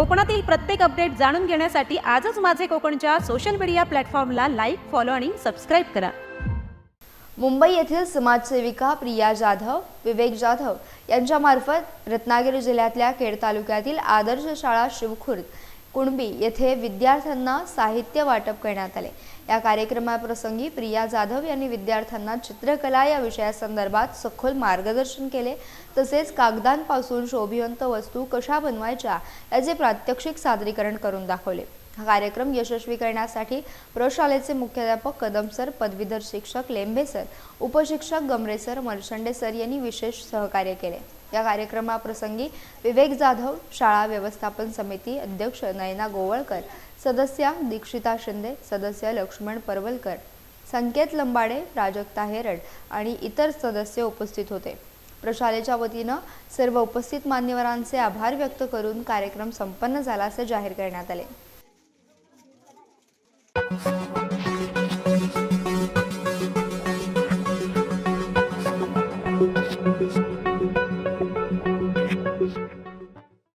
कोकणातील प्रत्येक अपडेट जाणून घेण्यासाठी आजच माझे कोकणच्या सोशल मीडिया प्लॅटफॉर्मला लाईक फॉलो आणि सबस्क्राईब करा. मुंबई येथील समाजसेविका प्रिया जाधव विवेक जाधव यांच्यामार्फत रत्नागिरी जिल्ह्यातल्या खेड तालुक्यातील आदर्श शाळा शिवखुर्द कुणबी येथे विद्यार्थ्यांना साहित्य वाटप करण्यात आले. या कार्यक्रमाप्रसंगी प्रिया जाधव यांनी विद्यार्थ्यांना चित्रकला या विषयासंदर्भात सखोल मार्गदर्शन केले. तसेच कागदांपासून शोभिवंत वस्तू कशा बनवायच्या याचे प्रात्यक्षिक सादरीकरण करून दाखवले. हा कार्यक्रम यशस्वी करण्यासाठी प्रशालेचे मुख्याध्यापक कदम सर पदवीधर शिक्षक लेंबे सर उपशिक्षक गमरे सर मर्चंडे सर यांनी विशेष सहकार्य केले. या कार्यक्रमाप्रसंगी विवेक जाधव शाळा व्यवस्थापन समिती अध्यक्ष नयना गोवळकर सदस्या दीक्षिता शिंदे सदस्य लक्ष्मण परवलकर संकेत लंबाडे प्राजक्ता हेरड आणि इतर सदस्य उपस्थित होते. प्रशालेच्या वतीनं सर्व उपस्थित मान्यवरांचे आभार व्यक्त करून कार्यक्रम संपन्न झाला असे जाहीर करण्यात आले.